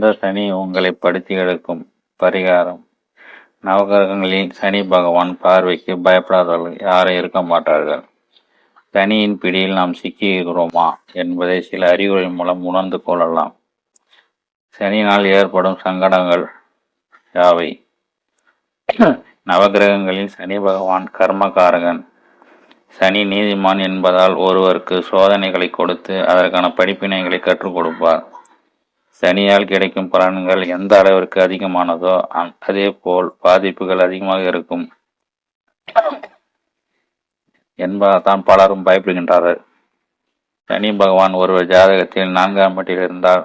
எந்த சனி உங்களை படுத்தி எடுக்கும் பரிகாரம். நவகிரகங்களில் சனி பகவான் பார்வைக்கு பயப்படாதவர்கள் யாரும் இருக்க மாட்டார்கள். சனியின் பிடியில் நாம் சிக்கியிருக்கிறோமா என்பதை சில அறிவுரை மூலம் உணர்ந்து கொள்ளலாம். சனியினால் ஏற்படும் சங்கடங்கள் யாவை? நவகிரகங்களில் சனி பகவான் கர்மகாரகன் சனி நீதிமான் என்பதால் ஒருவருக்கு சோதனைகளை கொடுத்து அதற்கான படிப்பினைகளை கற்றுக் கொடுப்பார். சனியால் கிடைக்கும் பலன்கள் எந்த அளவிற்கு அதிகமானதோ அதே போல் பாதிப்புகள் அதிகமாக இருக்கும். என்பதான் பலரும் பயப்படுகின்றார்கள். சனி பகவான் ஒருவர் ஜாதகத்தில் நான்காம் வீட்டில் இருந்தால்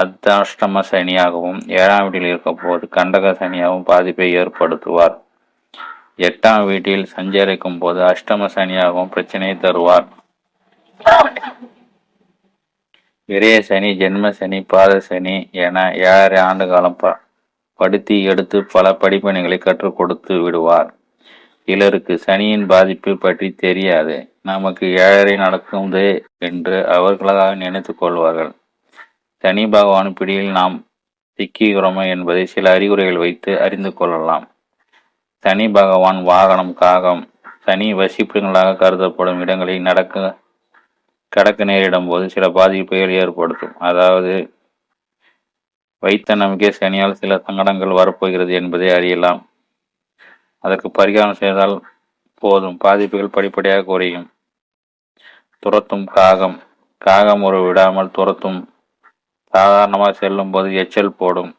அர்த்தாஷ்டம சனியாகவும் ஏழாம் வீட்டில் இருக்கும் போது கண்டக சனியாகவும் பாதிப்பை ஏற்படுத்துவார். எட்டாம் வீட்டில் சஞ்சரிக்கும் போது அஷ்டம சனியாகவும் பிரச்சனையை தருவார். விரய சனி ஜென்ம சனி பாத சனி என ஏழரை ஆண்டு காலம் ப படுத்தி எடுத்து பல படிப்பணிகளை கற்றுக் கொடுத்து விடுவார். சிலருக்கு சனியின் பாதிப்பு பற்றி தெரியாது. நமக்கு ஏழரை நடக்குது என்று அவர்களாக நினைத்து கொள்வார்கள். சனி பகவான் பிடியில் நாம் சிக்கிகிறோமா என்பதை சில அறிகுறிகள் வைத்து அறிந்து கொள்ளலாம். சனி பகவான் வாகனம் காகம் சனி வசிப்பிடங்களாக கருதப்படும் இடங்களில் நடக்க கடக்க நேரிடும் போது சில பாதிப்புகள் ஏற்படுத்தும். அதாவது வைத்த நம்பிக்கை சனியால் சில சங்கடங்கள் வரப்போகிறது என்பதை அறியலாம். அதற்கு பரிகாரம் செய்தால் போதும். பாதிப்புகள் படிப்படியாக குறையும். துரத்தும் காகம். காகம் ஒரு விடாமல் துரத்தும். சாதாரணமாக செல்லும் போது எச்சல் போடும்.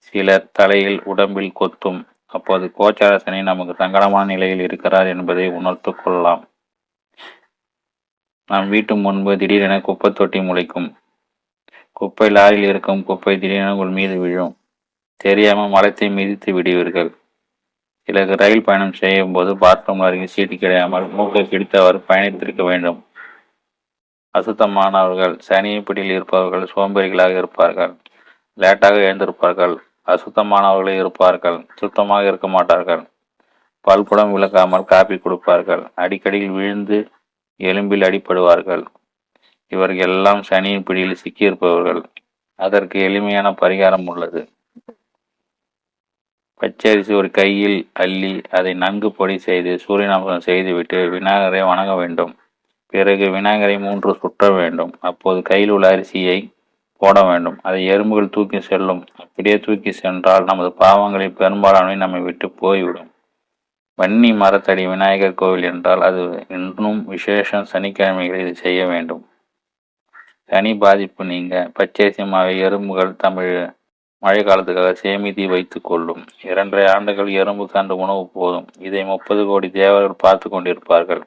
சில தலையில் உடம்பில் கொத்தும். அப்போது கோச்சார சனி நமக்கு சங்கடமான நிலையில் இருக்கிறார் என்பதை உணர்த்து கொள்ளலாம். நம் வீட்டு முன்பு திடீரென குப்பை தொட்டி முளைக்கும். குப்பை லாரியில் இருக்கும் குப்பை திடீரென உங்கள் மீது விழும். தெரியாமல் மரத்தை மிதித்து விடுவீர்கள். சிலருக்கு ரயில் பயணம் செய்யும் போது பாத்ரூம் அருகே சீட்டு கிடையாமல் மூக்கை பிடித்தவர் பயணித்திருக்க வேண்டும். அசுத்தமானவர்கள் சனிப்பிடியில் இருப்பவர்கள் சோம்பேறிகளாக இருப்பார்கள். லேட்டாக எழுந்திருப்பார்கள். அசுத்தமானவர்களே இருப்பார்கள். சுத்தமாக இருக்க மாட்டார்கள். பல்குடம் விளக்காமல் காப்பி கொடுப்பார்கள். அடிக்கடியில் விழுந்து எலும்பில் அடிப்படுவார்கள் இவர்கள் எல்லாம் சனியின் பிடியில் சிக்கியிருப்பவர்கள். அதற்கு எளிமையான பரிகாரம் உள்ளது. பச்சரிசி ஒரு கையில் அள்ளி அதை நன்கு பொடி செய்து சூரியநமஸ்காரம் செய்துவிட்டு விநாயகரை வணங்க வேண்டும். பிறகு விநாயகரை மூன்று சுற்ற வேண்டும். அப்போது கையில் உள்ள அரிசியை போட வேண்டும். அதை எறும்புகள் தூக்கி செல்லும். அப்படியே தூக்கி சென்றால் நமது பாவங்களில் பெரும்பாலானவை நம்மை விட்டு போய்விடும். வன்னி மரத்தடி விநாயகர் கோவில் என்றால் அது இன்னும் விசேஷம் சனிக்கிழமைகளில் இது செய்ய வேண்டும். சனி பாதிப்பு நீங்க பச்சரிசி மாவை எறும்புகள் தமிழ் மழை காலத்துக்காக சேமித்து வைத்துக் கொள்ளும். இரண்டரை ஆண்டுகள் எறும்பு கண்டு உணவு போதும். இதை முப்பது கோடி தேவர்கள் பார்த்து கொண்டிருப்பார்கள்.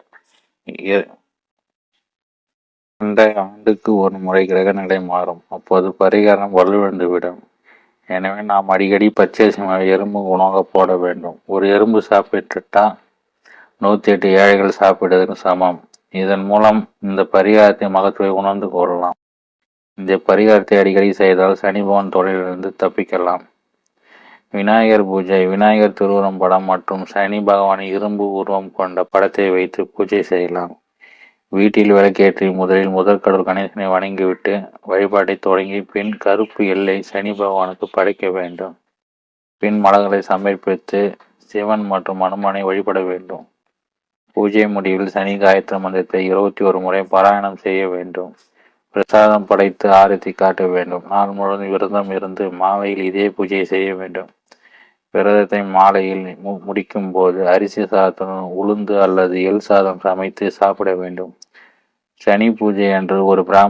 இரண்டரை ஆண்டுக்கு ஒரு முறை கிரகநிலை மாறும். அப்போது பரிகாரம் வலுவிழந்துவிடும் எனவே நாம் அடிக்கடி பச்சை எறும்பு உணவாக போட வேண்டும். ஒரு எறும்பு சாப்பிட்டுட்டா நூற்றி எட்டு ஏழைகள் சாப்பிடுவதற்கு சமம். இதன் மூலம் இந்த பரிகாரத்தை மகத்துவை உணர்ந்து கொள்ளலாம். இந்த பரிகாரத்தை அடிக்கடி செய்தால் சனி பவன் தொழிலிருந்து தப்பிக்கலாம். விநாயகர் பூஜை விநாயகர் திருவுருவம் படம் மற்றும் சனி பகவான் இரும்பு உருவம் கொண்ட படத்தை வைத்து பூஜை செய்யலாம். வீட்டில் விளக்கேற்றி முதலில் முதற் கடவுள் கணேசனை வணங்கிவிட்டு வழிபாட்டை தொடங்கி பின் கருப்பு எல்லை சனி பகவானுக்கு படைக்க வேண்டும். பின் மலர்களை சமர்ப்பித்து சிவன் மற்றும் அனுமானை வழிபட வேண்டும். பூஜை முடிவில் சனி காயத்ரி மந்திரத்தை இருபத்தி ஒரு முறை பாராயணம் செய்ய வேண்டும். பிரசாதம் படைத்து ஆரத்தி காட்ட வேண்டும். நாள் முழுவதும் விரதம் இருந்து மாவையில் இதே பூஜையை செய்ய வேண்டும். விரதத்தை மாலையில் முடிக்கும் போது அரிசி சாதத்துடன் உளுந்து அல்லது எள் சாதம் சமைத்து சாப்பிட வேண்டும். சனி பூஜை என்று ஒரு பிராம